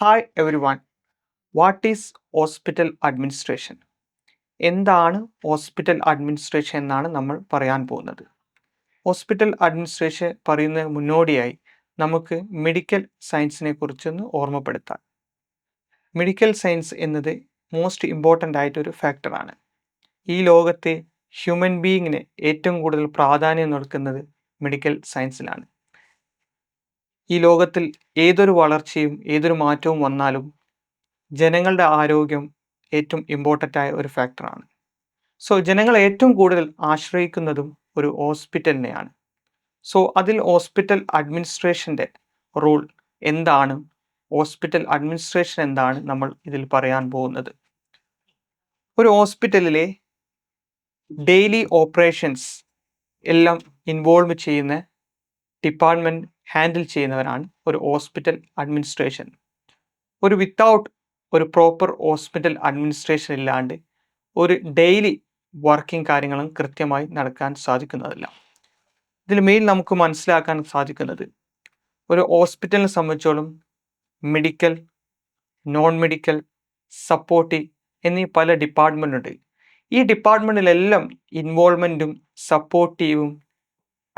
Hi everyone what is hospital administration എന്താണ് hospital administration എന്നാണ് നമ്മൾ പറയാൻ പോകുന്നത്. ഹോസ്പിറ്റൽ അഡ്മിനിസ്ട്രേഷൻ പറയുന്ന മുന്നോടിയായി നമുക്ക് മെഡിക്കൽ സയൻസിനെ കുറിച്ചൊന്ന് ഓർമ്മപ്പെടുത്താം. മെഡിക്കൽ സയൻസ് എന്നത് മോസ്റ്റ് ഇമ്പോർട്ടന്റ് ആയിട്ടൊരു ഫാക്ടറാണ് ഈ ലോകത്തെ ഹ്യൂമൻ ബീയിങ്ങിന് ഏറ്റവും കൂടുതൽ പ്രാധാന്യം നൽകുന്നത് മെഡിക്കൽ സയൻസിലാണ് ഈ ലോകത്തിൽ ഏതൊരു വളർച്ചയും ഏതൊരു മാറ്റവും വന്നാലും ജനങ്ങളുടെ ആരോഗ്യം ഏറ്റവും ഇമ്പോർട്ടന്റ് ആയ ഒരു ഫാക്ടറാണ് സോ ജനങ്ങൾ ഏറ്റവും കൂടുതൽ ആശ്രയിക്കുന്നതും ഒരു ഹോസ്പിറ്റലിനെയാണ് സോ അതിൽ ഹോസ്പിറ്റൽ അഡ്മിനിസ്ട്രേഷന്റെ റോൾ എന്താണ്? ഹോസ്പിറ്റൽ അഡ്മിനിസ്ട്രേഷൻ എന്താണ് നമ്മൾ ഇതിൽ പറയാൻ പോകുന്നത്? ഒരു ഹോസ്പിറ്റലിലെ ഡെയിലി ഓപ്പറേഷൻസ് എല്ലാം ഇൻവോൾവ് ചെയ്യുന്ന ഡിപ്പാർട്ട്മെന്റ് ഹാൻഡിൽ ചെയ്യുന്നവരാണ് ഒരു ഹോസ്പിറ്റൽ അഡ്മിനിസ്ട്രേഷൻ ഒരു വിത്തൗട്ട് ഒരു പ്രോപ്പർ ഹോസ്പിറ്റൽ അഡ്മിനിസ്ട്രേഷൻ ഇല്ലാണ്ട് ഒരു ഡെയിലി വർക്കിംഗ് കാര്യങ്ങളും കൃത്യമായി നടക്കാൻ സാധിക്കുന്നതല്ല. ഇതിൽ മെയിൻ നമുക്ക് മനസ്സിലാക്കാൻ സാധിക്കുന്നത് ഒരു ഹോസ്പിറ്റലിനെ സംബന്ധിച്ചോളം മെഡിക്കൽ നോൺ മെഡിക്കൽ സപ്പോർട്ടി എന്നീ പല ഡിപ്പാർട്ട്മെന്റ് ഉണ്ട്. ഈ ഡിപ്പാർട്ട്മെന്റിലെല്ലാം ഇൻവോൾവ്മെന്റും സപ്പോർട്ടീവും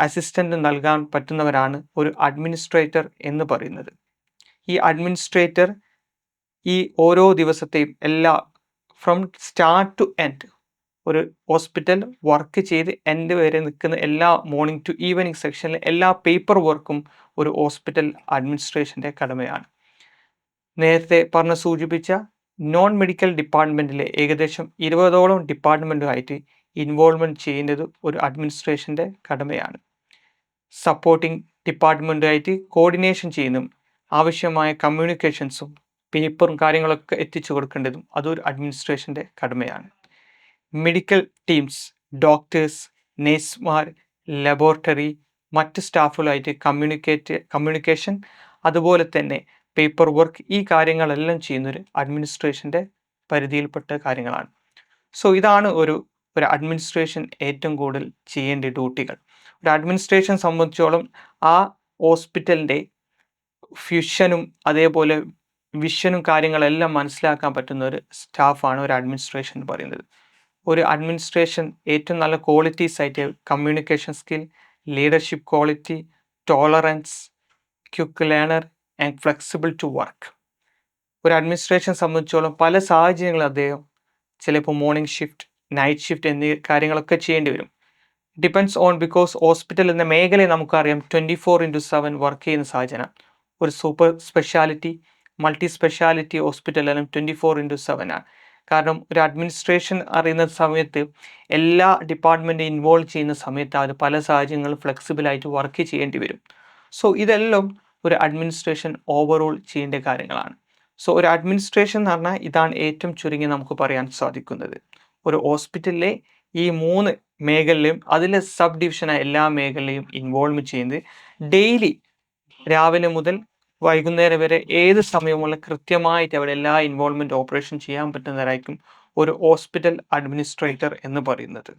അസിസ്റ്റന്റും നൽകാൻ പറ്റുന്നവരാണ് ഒരു അഡ്മിനിസ്ട്രേറ്റർ എന്ന് പറയുന്നത്. ഈ അഡ്മിനിസ്ട്രേറ്റർ ഈ ഓരോ ദിവസത്തെയും എല്ലാ ഫ്രം സ്റ്റാർട്ട് ടു എൻഡ് ഒരു ഹോസ്പിറ്റൽ വർക്ക് ചെയ്ത് എൻഡ് വരെ നിൽക്കുന്ന എല്ലാ മോർണിംഗ് ടു ഈവനിങ് സെക്ഷനിലെ എല്ലാ പേപ്പർ വർക്കും ഒരു ഹോസ്പിറ്റൽ അഡ്മിനിസ്ട്രേഷന്റെ കടമയാണ്. നേരത്തെ പറഞ്ഞ സൂചിപ്പിച്ച നോൺ മെഡിക്കൽ ഡിപ്പാർട്ട്മെന്റിലെ ഏകദേശം ഇരുപതോളം ഡിപ്പാർട്ട്മെന്റുമായിട്ട് ഇൻവോൾവ്മെന്റ് ചെയ്യുന്നത് ഒരു അഡ്മിനിസ്ട്രേഷന്റെ കടമയാണ്. സപ്പോർട്ടിംഗ് ഡിപ്പാർട്ട്മെന്റുമായിട്ട് കോർഡിനേഷൻ ചെയ്യുന്നതും ആവശ്യമായ കമ്മ്യൂണിക്കേഷൻസും പേപ്പറും കാര്യങ്ങളൊക്കെ എത്തിച്ചു കൊടുക്കേണ്ടതും അതൊരു അഡ്മിനിസ്ട്രേഷന്റെ കടമയാണ്. മെഡിക്കൽ ടീംസ് ഡോക്ടേഴ്സ് നേഴ്സുമാർ ലബോറട്ടറി മറ്റ് സ്റ്റാഫുകളായിട്ട് കമ്മ്യൂണിക്കേറ്റ് കമ്മ്യൂണിക്കേഷൻ അതുപോലെ തന്നെ പേപ്പർ വർക്ക് ഈ കാര്യങ്ങളെല്ലാം ചെയ്യുന്നൊരു അഡ്മിനിസ്ട്രേഷന്റെ പരിധിയിൽപ്പെട്ട കാര്യങ്ങളാണ്. സോ ഇതാണ് ഒരു ഒരു അഡ്മിനിസ്ട്രേഷൻ ഏറ്റവും കൂടുതൽ ചെയ്യേണ്ട ഡ്യൂട്ടികൾ ഒരു അഡ്മിനിസ്ട്രേഷൻ സംബന്ധിച്ചോളം ആ ഹോസ്പിറ്റലിന്റെ ഫ്യൂഷനും അതേപോലെ വിഷനും കാര്യങ്ങളെല്ലാം മനസ്സിലാക്കാൻ പറ്റുന്ന ഒരു സ്റ്റാഫാണ് ഒരു അഡ്മിനിസ്ട്രേഷൻ എന്ന് പറയുന്നത്. ഒരു അഡ്മിനിസ്ട്രേഷൻ ഏറ്റവും നല്ല ക്വാളിറ്റീസ് ആയിട്ട് communication skill leadership quality tolerance quick learner and flexible to work ഒരു അഡ്മിനിസ്ട്രേഷൻ സംബന്ധിച്ചോളം പല സാഹചര്യങ്ങളും അദ്ദേഹം ചിലപ്പോൾ മോർണിംഗ് ഷിഫ്റ്റ് നൈറ്റ് ഷിഫ്റ്റ് എന്നീ കാര്യങ്ങളൊക്കെ ചെയ്യേണ്ടി വരും. ഡിപ്പെൻഡ്സ് ഓൺ ബിക്കോസ് ഹോസ്പിറ്റൽ എന്ന മേഖലയെ നമുക്കറിയാം. Twenty four into seven work ചെയ്യുന്ന സാഹചര്യം. ഒരു super speciality multi speciality hospital അല്ലെങ്കിൽ ട്വന്റി ഫോർ ഇന്റു സെവൻ ആണ്. കാരണം ഒരു അഡ്മിനിസ്ട്രേഷൻ അറിയുന്ന സമയത്ത് എല്ലാ ഡിപ്പാർട്ട്മെന്റും ഇൻവോൾവ് ചെയ്യുന്ന സമയത്ത് അത് പല സാഹചര്യങ്ങളും ഫ്ലെക്സിബിളായിട്ട് വർക്ക് ചെയ്യേണ്ടി വരും. സോ ഇതെല്ലാം ഒരു അഡ്മിനിസ്ട്രേഷൻ ഓവറോൾ ചെയ്യേണ്ട കാര്യങ്ങളാണ്. സോ ഒരു അഡ്മിനിസ്ട്രേഷൻ എന്ന് പറഞ്ഞാൽ ഇതാണ് ഏറ്റവും ചുരുങ്ങി നമുക്ക് പറയാൻ സാധിക്കുന്നത്. ഒരു ഹോസ്പിറ്റലിലെ ഈ മൂന്ന് മേഖലയിലും അതിലെ സബ് ഡിവിഷനായ എല്ലാ മേഖലയും ഇൻവോൾവ് ചെയ്യുന്നത് ഡെയിലി രാവിലെ മുതൽ വൈകുന്നേരം വരെ ഏത് സമയമുള്ള കൃത്യമായിട്ട് അവിടെ എല്ലാ ഇൻവോൾവ്മെന്റ് ഓപ്പറേഷൻ ചെയ്യാൻ പറ്റുന്നതായിരിക്കും ഒരു ഹോസ്പിറ്റൽ അഡ്മിനിസ്ട്രേറ്റർ എന്ന് പറയുന്നത്.